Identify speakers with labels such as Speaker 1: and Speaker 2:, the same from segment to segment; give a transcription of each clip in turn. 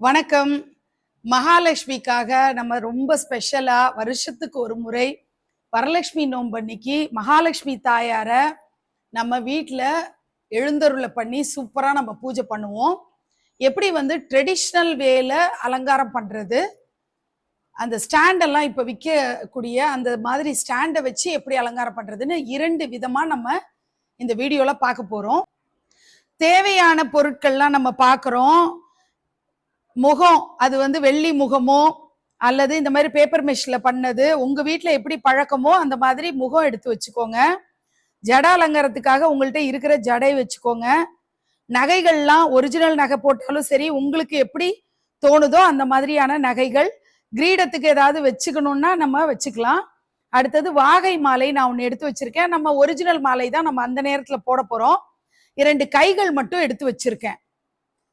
Speaker 1: வணக்கம். மகாலட்சுமிக்காக நம்ம ரொம்ப ஸ்பெஷலாக வருஷத்துக்கு ஒரு முறை வரலட்சுமி நோம்பன்னைக்கு மகாலட்சுமி தாயார நம்ம வீட்டில் எழுந்தருளை பண்ணி சூப்பராக நம்ம பூஜை பண்ணுவோம். எப்படி வந்து ட்ரெடிஷ்னல் வேல அலங்காரம் பண்ணுறது அந்த ஸ்டாண்டெல்லாம் இப்போ விற்கக்கூடிய அந்த மாதிரி ஸ்டாண்டை வச்சு எப்படி அலங்காரம் பண்ணுறதுன்னு இரண்டு விதமாக நம்ம இந்த வீடியோவில் பார்க்க போகிறோம் தேவையான பொருட்கள்லாம் நம்ம பார்க்குறோம். முகம் அது வந்து வெள்ளி முகமோ அல்லது இந்த மாதிரி பேப்பர் மெஷில் பண்ணது உங்க வீட்டில் எப்படி பழக்கமோ அந்த மாதிரி முகம் எடுத்து வச்சுக்கோங்க. ஜட அலங்காரத்துக்காக உங்கள்கிட்ட இருக்கிற ஜடை வச்சுக்கோங்க. நகைகள்லாம் ஒரிஜினல் நகை போட்டாலும் சரி உங்களுக்கு எப்படி தோணுதோ அந்த மாதிரியான நகைகள் கிரீடத்துக்கு ஏதாவது வச்சுக்கணும்னா நம்ம வச்சுக்கலாம். அடுத்தது வாகை மாலை நான் ஒன்று எடுத்து வச்சிருக்கேன். நம்ம ஒரிஜினல் மாலை தான் நம்ம அந்த நேரத்தில் போட போகிறோம் இரண்டு கைகள் மட்டும் எடுத்து வச்சிருக்கேன்.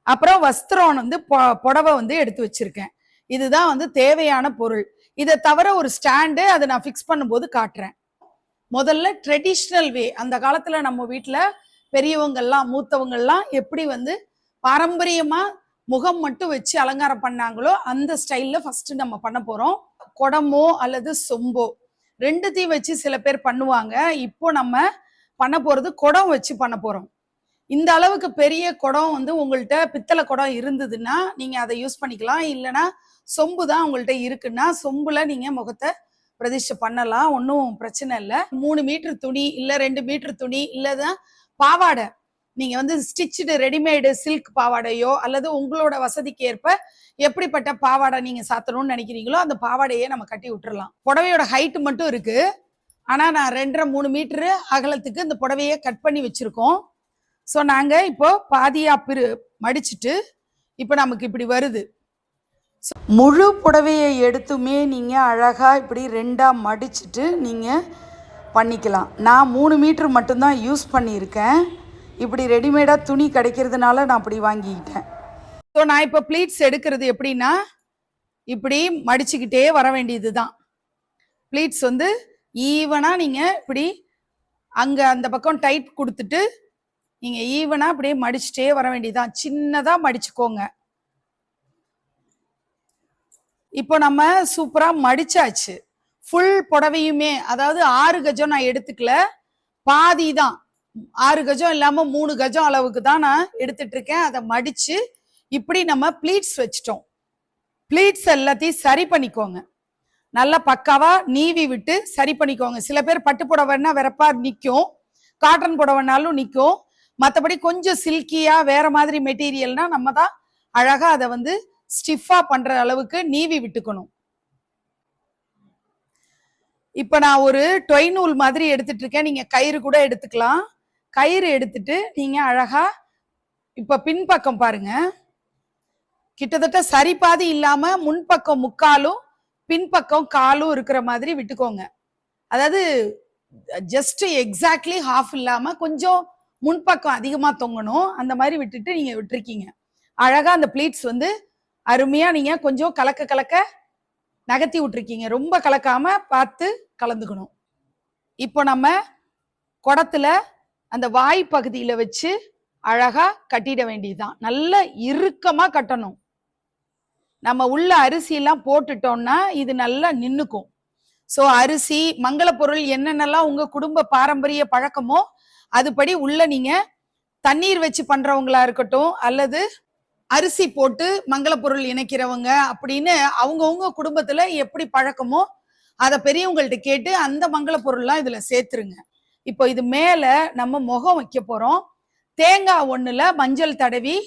Speaker 1: அப்புறம் வஸ்திரம் வந்து பொ- புடவை வந்து எடுத்து வச்சிருக்கேன். இதுதான் வந்து தேவையான பொருள். இதை தவிர ஒரு ஸ்டாண்டு அதை நான் ஃபிக்ஸ் பண்ணும்போது காட்டுறேன். முதல்ல ட்ரெடிஷ்னல் வே அந்த காலத்தில் நம்ம வீட்டில் பெரியவங்கள்லாம் மூத்தவங்கள்லாம் எப்படி வந்து பாரம்பரியமாக முகம் மட்டும் வச்சு அலங்காரம் பண்ணாங்களோ அந்த ஸ்டைலில் ஃபஸ்ட்டு நம்ம பண்ண போகிறோம் குடமோ அல்லது சொம்போ. ரெண்டுத்தையும் வச்சு சில பேர் பண்ணுவாங்க. இப்போ நம்ம பண்ண போகிறது குடம் வச்சு பண்ண போகிறோம் இந்த அளவுக்கு பெரிய குடம் வந்து உங்கள்கிட்ட பித்தளை குடம் இருந்ததுன்னா நீங்கள் அதை யூஸ் பண்ணிக்கலாம். இல்லைன்னா சொம்பு தான் உங்கள்கிட்ட இருக்குன்னா சொம்பில் நீங்கள் முகத்தை பிரதிஷ்டை பண்ணலாம். ஒன்றும் பிரச்சனை இல்லை. மூணு மீட்டர் துணி இல்லை ரெண்டு மீட்டர் துணி இல்லை தான் பாவாடை. நீங்கள் வந்து ஸ்டிச்சுடு ரெடிமேடு சில்க் பாவாடையோ அல்லது உங்களோட வசதிக்கு ஏற்ப எப்படிப்பட்ட பாவாடை நீங்கள் சாத்தணும்னு நினைக்கிறீங்களோ அந்த பாவாடையே நம்ம கட்டி விட்டுறலாம். புடவையோட ஹைட் மட்டும் இருக்குது ஆனால் நான் ரெண்டரை மூணு மீட்ரு அகலத்துக்கு இந்த புடவையை கட் பண்ணி வச்சுருக்கோம். ஸோ நாங்கள் இப்போ பாதியாக பிரு மடிச்சுட்டு இப்போ நமக்கு இப்படி வருது. முழு புடவையை எடுத்துமே நீங்கள் அழகாக இப்படி ரெண்டாக மடிச்சுட்டு நீங்கள் பண்ணிக்கலாம். நான் மூணு மீட்ரு மட்டும்தான் யூஸ் பண்ணியிருக்கேன். இப்படி ரெடிமேடாக துணி கிடைக்கிறதுனால நான் அப்படி வாங்கிக்கிட்டேன். ஸோ நான் இப்போ ப்ளீட்ஸ் எடுக்கிறது எப்படின்னா இப்படி மடிச்சுக்கிட்டே வர வேண்டியது தான் ப்ளீட்ஸ் வந்து ஈவனாக நீங்கள் இப்படி அங்கே அந்த பக்கம் டைட் கொடுத்துட்டு நீங்கள் ஈவனா அப்படியே மடிச்சுட்டே வர வேண்டியதுதான். சின்னதாக மடிச்சுக்கோங்க. இப்போ நம்ம சூப்பரா மடிச்சாச்சு. ஃபுல் புடவையுமே அதாவது ஆறு கஜம் நான் எடுத்துக்கல. பாதி தான். ஆறு கஜம் இல்லாம மூணு கஜம் அளவுக்கு தான் நான் எடுத்துட்டு இருக்கேன். அதை மடிச்சு இப்படி நம்ம ப்ளீட்ஸ் வச்சிட்டோம். ப்ளீட்ஸ் எல்லாத்தையும் சரி பண்ணிக்கோங்க. நல்லா பக்காவா நீவி விட்டு சரி பண்ணிக்கோங்க. சில பேர் பட்டு புடவைன்னா வெறப்பா நிற்கும் காட்டன் புடவைனாலும் நிற்கும் மற்றபடி கொஞ்சம் சில்கியா வேற மாதிரி மெட்டீரியல்னா நம்ம தான் அழகா அதை வந்து ஸ்டிஃபா பண்ற அளவுக்கு நீவி விட்டுக்கணும். இப்ப நான் ஒரு டொய் நூல் மாதிரி எடுத்துட்டு இருக்கேன். நீங்க கயிறு கூட எடுத்துக்கலாம். கயிறு எடுத்துட்டு நீங்க அழகா இப்ப பின்பக்கம் பாருங்க. கிட்டத்தட்ட சரி பாதி இல்லாம முன்பக்கம் முக்காலும் பின்பக்கம் காலும் இருக்கிற மாதிரி விட்டுக்கோங்க. அதாவது ஜஸ்ட் எக்ஸாக்ட்லி ஹாஃப் இல்லாம கொஞ்சம் முன்பக்கம் அதிகமாக தொங்கணும். அந்த மாதிரி விட்டுட்டு நீங்கள் விட்டுருக்கீங்க. அழகாக அந்த ப்ளீட்ஸ் வந்து அருமையாக நீங்கள் கொஞ்சம் கலக்க கலக்க நகர்த்தி விட்டுருக்கீங்க. ரொம்ப கலக்காமல் பார்த்து கலந்துக்கணும். இப்போ நம்ம குடத்துல அந்த வாய் பகுதியில் வச்சு அழகாக கட்டிட வேண்டியதுதான். நல்ல இறுக்கமாக கட்டணும். நம்ம உள்ள அரிசியெல்லாம் போட்டுட்டோம்னா இது நல்லா நின்றுக்கும் ஸோ அரிசி மங்கள பொருள் என்னென்னலாம் உங்கள் குடும்ப பாரம்பரிய பழக்கமோ அதுபடி உள்ள நீங்க தண்ணீர் வச்சு பண்றவங்களா இருக்கட்டும் அல்லது அரிசி போட்டு மங்கள பொருள் இணைக்கிறவங்க அப்படின்னு அவங்கவுங்க குடும்பத்துல எப்படி பழக்கமோ அதை பெரியவங்கள்ட்ட கேட்டு அந்த மங்கள பொருள்லாம் இதுல சேர்த்துருங்க. இப்போ இது மேல நம்ம முகம் வைக்க போறோம். தேங்காய் ஒண்ணுல மஞ்சள் தடவி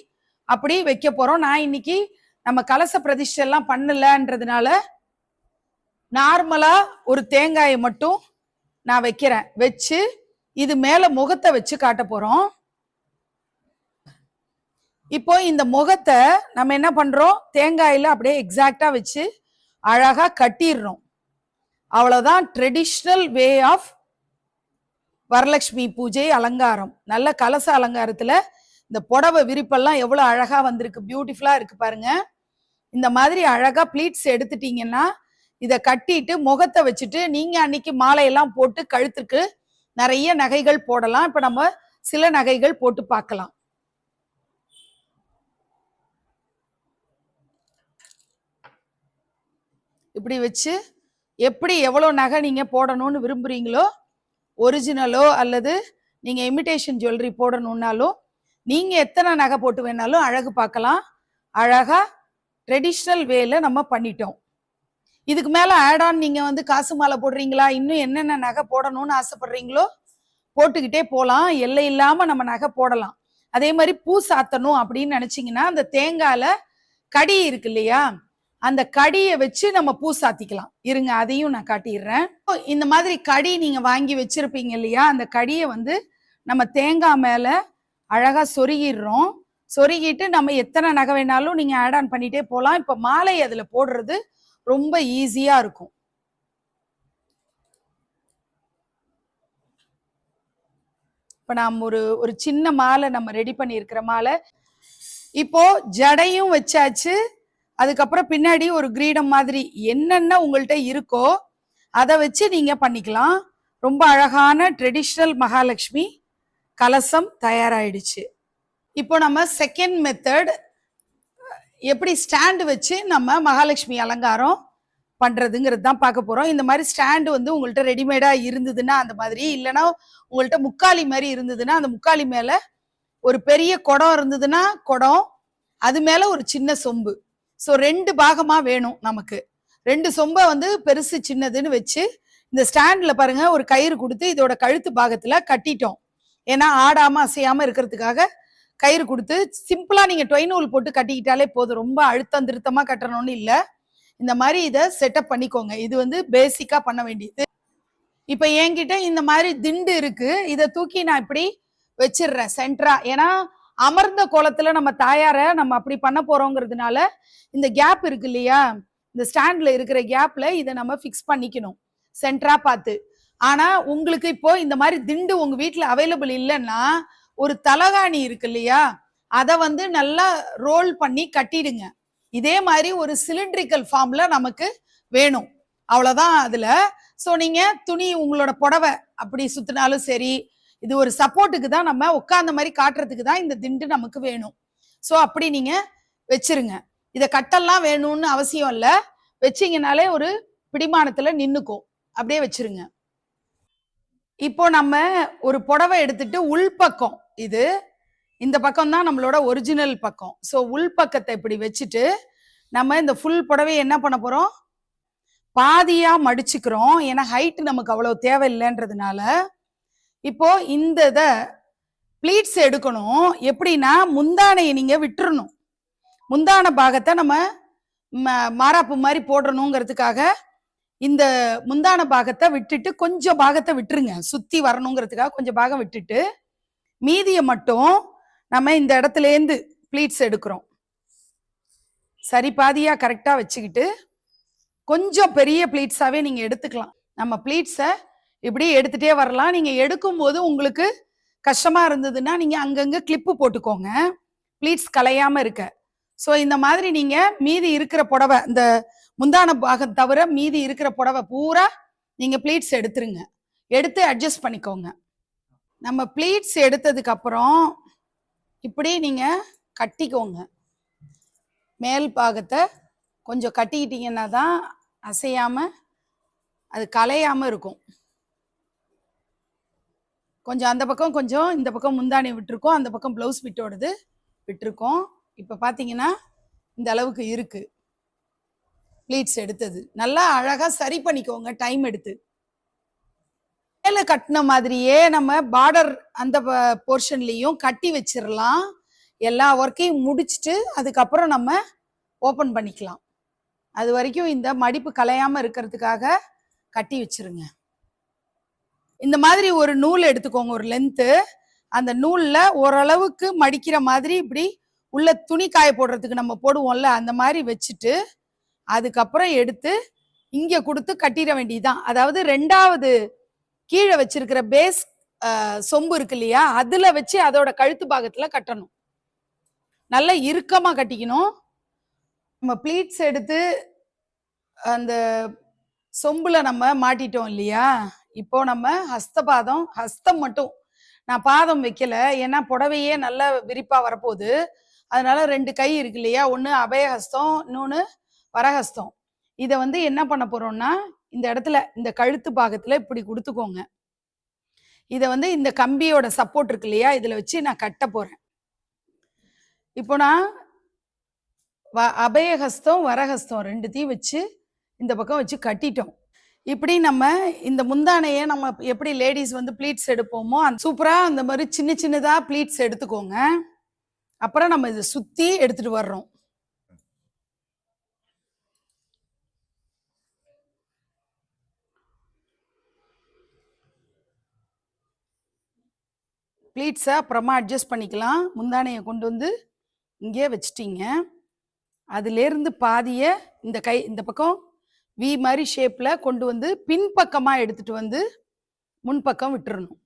Speaker 1: அப்படி வைக்க போறோம். நான் இன்னைக்கு நம்ம கலச பிரதிஷ்டை எல்லாம் பண்ணலன்றதுனால நார்மலா ஒரு தேங்காயை மட்டும் நான் வைக்கிறேன். வச்சு இது மேல முகத்தை வச்சு காட்ட போறோம். இப்போ இந்த முகத்தை நம்ம என்ன பண்றோம்? தேங்காயில அப்படியே எக்ஸாக்டா வச்சு அழகா கட்டிடுறோம். அவ்வளவுதான் ட்ரெடிஷ்னல் வே ஆஃப் வரலட்சுமி பூஜை அலங்காரம். நல்ல கலச அலங்காரத்துல இந்த புடவை விரிப்பெல்லாம் எவ்வளவு அழகா வந்திருக்கு. பியூட்டிஃபுல்லா இருக்கு பாருங்க. இந்த மாதிரி அழகா ப்ளீட்ஸ் எடுத்துட்டீங்கன்னா இதை கட்டிட்டு முகத்தை வச்சுட்டு நீங்க அன்னைக்கு மாலையெல்லாம் போட்டு கழுத்துக்கு நிறைய நகைகள் போடலாம். இப்போ நம்ம சில நகைகள் போட்டு பார்க்கலாம். இப்படி வச்சு எப்படி எவ்வளோ நகை நீங்கள் போடணும்னு விரும்புகிறீங்களோ ஒரிஜினலோ அல்லது நீங்கள் இமிட்டேஷன் ஜுவல்லரி போடணுன்னாலும் நீங்கள் எத்தனை நகை போட்டு வேணாலும் அழகு பார்க்கலாம். அழகாக ட்ரெடிஷ்னல் வேல நம்ம பண்ணிட்டோம். இதுக்கு மேலே ஆட் ஆன் நீங்கள் வந்து காசு மாலை போடுறீங்களா? இன்னும் என்னென்ன நகை போடணும்னு ஆசைப்படுறீங்களோ போட்டுக்கிட்டே போகலாம் எல்லை இல்லாமல் நம்ம நகை போடலாம். அதே மாதிரி பூ சாத்தணும் அப்படின்னு நினச்சிங்கன்னா அந்த தேங்காயில் கடி இருக்கு இல்லையா? அந்த கடியை வச்சு நம்ம பூ சாத்திக்கலாம். இருங்க அதையும் நான் காட்டிடுறேன். இந்த மாதிரி கடி நீங்க வாங்கி வச்சிருப்பீங்க இல்லையா? அந்த கடியை வந்து நம்ம தேங்காய் மேல அழகா சொருகிடுறோம். சொருகிட்டு நம்ம எத்தனை நகை வேணாலும் நீங்க ஆட் ஆன் பண்ணிட்டே போகலாம் இப்ப மாலை அதுல போடுறது ரொம்ப ஈஸியா இருக்கும். இப்ப நாம் ஒரு ஒரு சின்ன மாலை நம்ம ரெடி பண்ணியிருக்கிற மாலை. இப்போ ஜடையும் வச்சாச்சு. அதுக்கப்புறம் பின்னாடி ஒரு கிரீடம் மாதிரி என்னென்ன உங்கள்கிட்ட இருக்கோ அதை வச்சு நீங்க பண்ணிக்கலாம். ரொம்ப அழகான ட்ரெடிஷ்னல் மகாலட்சுமி கலசம் தயாராயிடுச்சு. இப்போ நம்ம செகண்ட் மெத்தட் எப்படி ஸ்டாண்டு வச்சு நம்ம மகாலட்சுமி அலங்காரம் பண்ணுறதுங்கிறது தான் பார்க்க போகிறோம் இந்த மாதிரி ஸ்டாண்டு வந்து உங்கள்கிட்ட ரெடிமேடாக இருந்ததுன்னா அந்த மாதிரி இல்லைன்னா உங்கள்கிட்ட முக்காலி மாதிரி இருந்ததுன்னா அந்த முக்காலி மேலே ஒரு பெரிய குடம் இருந்ததுன்னா குடம் அது மேலே ஒரு சின்ன சொம்பு. ஸோ ரெண்டு பாகமாக வேணும் நமக்கு. ரெண்டு சொம்பை வந்து பெருசு சின்னதுன்னு வச்சு இந்த ஸ்டாண்டில் பாருங்கள் ஒரு கயிறு கொடுத்து இதோட கழுத்து பாகத்தில் கட்டிட்டோம். ஏன்னா ஆடாமல் அசையாமல் இருக்கிறதுக்காக கயிறு கொடுத்து சிம்பிளா நீங்க டொய் நூல் போட்டு கட்டிக்கிட்டாலே போதும். ரொம்ப அழுத்தம் திருத்தமா கட்டணும்னு இல்லை. இந்த மாதிரி இதை செட்டப் பண்ணிக்கோங்க. இது வந்து பேசிக்கா பண்ண வேண்டியது. இப்போ என்கிட்ட இந்த மாதிரி திண்டு இருக்கு. இதை தூக்கி நான் இப்படி வச்சிடுறேன் சென்டரா ஏன்னா அமர்ந்த கோலத்துல நம்ம தாயார நம்ம அப்படி பண்ண போறோங்கிறதுனால இந்த கேப் இருக்கு இல்லையா? இந்த ஸ்டாண்ட்ல இருக்கிற கேப்ல இதை நம்ம ஃபிக்ஸ் பண்ணிக்கணும். சென்டரா பார்த்து. ஆனா உங்களுக்கு இப்போ இந்த மாதிரி திண்டு உங்க வீட்டில் அவைலபிள் இல்லைன்னா ஒரு தலகாணி இருக்கு இல்லையா அதை வந்து நல்லா ரோல் பண்ணி கட்டிடுங்க. இதே மாதிரி ஒரு சிலிண்ட்ரிக்கல் ஃபார்ம்ல நமக்கு வேணும். அவ்வளோதான் அதில். ஸோ நீங்கள் துணி உங்களோட புடவை அப்படி சுற்றினாலும் சரி இது ஒரு சப்போர்ட்டுக்கு தான் நம்ம உட்காந்த மாதிரி காட்டுறதுக்கு தான் இந்த திண்டு நமக்கு வேணும். ஸோ அப்படி நீங்கள் வச்சிருங்க. இதை கட்டெல்லாம் வேணும்னு அவசியம் இல்லை. வச்சிங்கனாலே ஒரு பிடிமானத்தில் நின்றுக்கும் அப்படியே வச்சிருங்க. இப்போ நம்ம ஒரு புடவை எடுத்துட்டு உள்பக்கம் இது இந்த பக்கம் தான் நம்மளோட ஒரிஜினல் பக்கம். ஸோ உள்பக்கத்தை இப்படி வச்சுட்டு நம்ம இந்த ஃபுல் புடவையை என்ன பண்ண போகிறோம் பாதியாக மடிச்சுக்கிறோம். ஏன்னா ஹைட் நமக்கு அவ்வளோ தேவையில்லைன்றதுனால இப்போ இந்த இதை ப்ளீட்ஸ் எடுக்கணும். எப்படின்னா முந்தானையை நீங்கள் விட்டுறணும். முந்தான பாகத்தை நம்ம ம- மாராப்பு மாதிரி போடணுங்கிறதுக்காக இந்த முந்தான பாகத்தை விட்டுட்டு கொஞ்சம் பாகத்தை விட்டுருங்க. சுற்றி வரணுங்கிறதுக்காக கொஞ்சம் பாகம் விட்டுட்டு மீதியை மட்டும் நம்ம இந்த இடத்துலேருந்து ப்ளீட்ஸ் எடுக்கிறோம். சரி பாதியாக கரெக்டாக வச்சுக்கிட்டு கொஞ்சம் பெரிய ப்ளீட்ஸாகவே நீங்கள் எடுத்துக்கலாம். நம்ம ப்ளீட்ஸை இப்படி எடுத்துகிட்டே வரலாம். நீங்கள் எடுக்கும்போது உங்களுக்கு கஷ்டமாக இருந்ததுன்னா நீங்கள் அங்கங்கே கிளிப்பு போட்டுக்கோங்க. ப்ளீட்ஸ் கலையாமல் இருக்க. ஸோ இந்த மாதிரி நீங்கள் மீதி இருக்கிற புடவை இந்த முந்தான பாகம் தவிர மீதி இருக்கிற புடவை பூரா நீங்கள் ப்ளீட்ஸ் எடுத்துருங்க. எடுத்து அட்ஜஸ்ட் பண்ணிக்கோங்க. நம்ம ப்ளீட்ஸ் எடுத்ததுக்கு அப்புறம் இப்படி நீங்கள் கட்டிக்கோங்க. மேல் பாகத்தை கொஞ்சம் கட்டிக்கிட்டீங்கன்னா தான் அசையாமல் அது கலையாமல் இருக்கும். கொஞ்சம் அந்த பக்கம் கொஞ்சம் இந்த பக்கம் முந்தானி விட்டுருக்கோம் அந்த பக்கம் ப்ளவுஸ் பிட்டோடது விட்டுருக்கோம். இப்போ பார்த்தீங்கன்னா இந்த அளவுக்கு இருக்குது ப்ளீட்ஸ் எடுத்தது. நல்லா அழகாக சரி பண்ணிக்கோங்க டைம் எடுத்து. மேல கட்டின மாதிரியே நம்ம பார்டர் அந்த போர்ஷன்லேயும் கட்டி வச்சிடலாம் எல்லா ஒர்க்கையும் முடிச்சுட்டு அதுக்கப்புறம் நம்ம ஓப்பன் பண்ணிக்கலாம். அது வரைக்கும் இந்த மடிப்பு கலையாம இருக்கிறதுக்காக கட்டி வச்சிருங்க. இந்த மாதிரி ஒரு நூல் எடுத்துக்கோங்க ஒரு லென்த்து அந்த நூல்ல ஓரளவுக்கு மடிக்கிற மாதிரி இப்படி உள்ள துணி காய போடுறதுக்கு நம்ம போடுவோம்ல அந்த மாதிரி வச்சுட்டு அதுக்கப்புறம் எடுத்து இங்கே கொடுத்து கட்டிட வேண்டியதுதான். அதாவது ரெண்டாவது கீழே வச்சிருக்கிற பேஸ் சொம்பு இருக்கு இல்லையா? அதுல வச்சு அதோட கழுத்து பாகத்துல கட்டணும். நல்லா இறுக்கமா கட்டிக்கணும். நம்ம ப்ளீட்ஸ் எடுத்து அந்த சொம்புல நம்ம மாட்டிட்டோம் இல்லையா? இப்போ நம்ம ஹஸ்தபாதம் ஹஸ்தம் மட்டும். நான் பாதம் வைக்கல. ஏன்னா புடவையே நல்லா விரிப்பா வரப்போகுது. அதனால ரெண்டு கை இருக்கு இல்லையா? ஒன்று அபயஹஸ்தம் இன்னொன்று வரஹஸ்தம். இதை வந்து என்ன பண்ண போறோம்னா இந்த இடத்துல இந்த கழுத்து பாகத்தில் இப்படி கொடுத்துக்கோங்க. இதை வந்து இந்த கம்பியோட சப்போர்ட் இருக்கு இல்லையா? இதில் வச்சு நான் கட்ட போகிறேன் இப்போ நான் வ- அபயஹஸ்தம் வரஹஸ்தம் ரெண்டுத்தையும் வச்சு இந்த பக்கம் வச்சு கட்டிட்டோம். இப்படி நம்ம இந்த முந்தானையை நம்ம எப்படி லேடிஸ் வந்து ப்ளீட்ஸ் எடுப்போமோ அந்த சூப்பராக அந்த மாதிரி சின்ன சின்னதாக ப்ளீட்ஸ் எடுத்துக்கோங்க. அப்புறம் நம்ம இதை சுற்றி எடுத்துகிட்டு வர்றோம். ப்ளீட்ஸை அப்புறமா அட்ஜஸ்ட் பண்ணிக்கலாம். முந்தானையை கொண்டு வந்து இங்கே வச்சிட்டிங்க. அதுலேருந்து பாதியை இந்த கை இந்த பக்கம் வி மாதிரி ஷேப்பில் கொண்டு வந்து பின்பக்கமாக எடுத்துட்டு வந்து முன்பக்கம் விட்டுறணும்.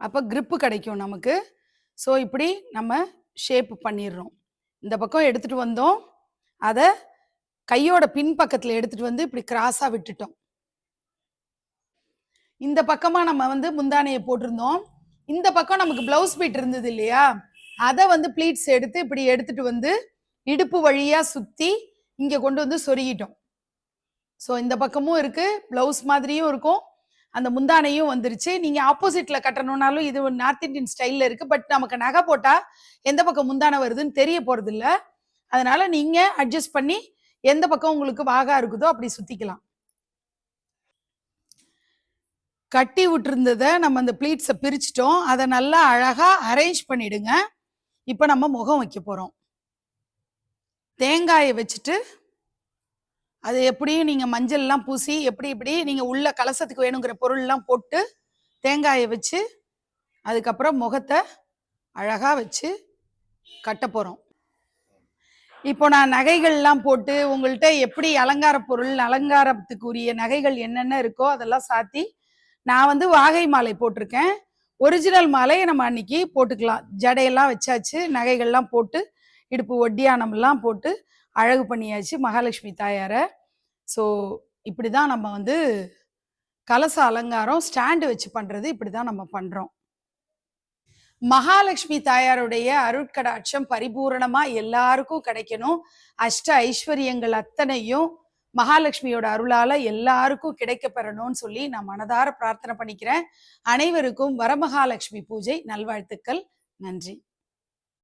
Speaker 1: அப்போ க்ரிப்பு கிடைக்கும் நமக்கு. ஸோ இப்படி நம்ம ஷேப் பண்ணிடுறோம். இந்த பக்கம் எடுத்துகிட்டு வந்தோம். அதை கையோட பின்பக்கத்தில் எடுத்துகிட்டு வந்து இப்படி கிராஸாக விட்டுட்டோம். இந்த பக்கமாக நம்ம வந்து முந்தானையை போட்டிருந்தோம். இந்த பக்கம் நமக்கு பிளவுஸ் பீட் இருந்தது இல்லையா? அதை வந்து ப்ளீட்ஸ் எடுத்து இப்படி எடுத்துட்டு வந்து இடுப்பு வழியா சுத்தி இங்க கொண்டு வந்து சொருகிட்டோம். ஸோ இந்த பக்கமும் இருக்கு. பிளவுஸ் மாதிரியும் இருக்கும். அந்த முந்தானையும் வந்துருச்சு. நீங்க ஆப்போசிட்ல கட்டணும்னாலும் இது நார்த் இந்தியன் ஸ்டைல்ல இருக்கு. பட் நமக்கு நகை போட்டா எந்த பக்கம் முந்தானை வருதுன்னு தெரிய போறது இல்லை அதனால நீங்க அட்ஜஸ்ட் பண்ணி எந்த பக்கம் உங்களுக்கு வாகா இருக்குதோ அப்படி சுத்திக்கலாம். கட்டி விட்டுருந்ததை நம்ம அந்த ப்ளீட்ஸை பிரிச்சிட்டோம். அதை நல்லா அழகாக அரேஞ்ச் பண்ணிடுங்க. இப்போ நம்ம முகம் வைக்க போகிறோம் தேங்காயை வச்சுட்டு அது எப்படியும் நீங்கள் மஞ்சள்லாம் பூசி எப்படி இப்படி நீங்கள் உள்ள கலசத்துக்கு வேணுங்கிற பொருள்லாம் போட்டு தேங்காயை வச்சு அதுக்கப்புறம் முகத்தை அழகாக வச்சு கட்ட போகிறோம் இப்போ நான் நகைகள்லாம் போட்டு உங்கள்கிட்ட எப்படி அலங்கார பொருள் அலங்காரத்துக்குரிய நகைகள் என்னென்ன இருக்கோ அதெல்லாம் சாத்தி நான் வந்து வாகை மாலை போட்டிருக்கேன். ஒரிஜினல் மாலையை நம்ம அன்னைக்கு போட்டுக்கலாம். ஜடையெல்லாம் வச்சாச்சு நகைகள்லாம் போட்டு இடுப்பு ஒட்டியானம்லாம் போட்டு அழகு பண்ணியாச்சு மகாலட்சுமி தாயாரை. ஸோ இப்படி தான் நம்ம வந்து கலச அலங்காரம் ஸ்டாண்டு வச்சு பண்ணுறது இப்படி தான் நம்ம பண்ணுறோம் மகாலட்சுமி தாயாருடைய அருட்கடாட்சம் பரிபூரணமாக எல்லாருக்கும் கிடைக்கணும். அஷ்ட ஐஸ்வர்யங்கள் அத்தனையும் மகாலட்சுமியோட அருளால எல்லாருக்கும் கிடைக்க பெறணும்னு சொல்லி நான் மனதார பிரார்த்தனை பண்ணிக்கிறேன். அனைவருக்கும் வரமகாலட்சுமி பூஜை. நல்வாழ்த்துக்கள். நன்றி.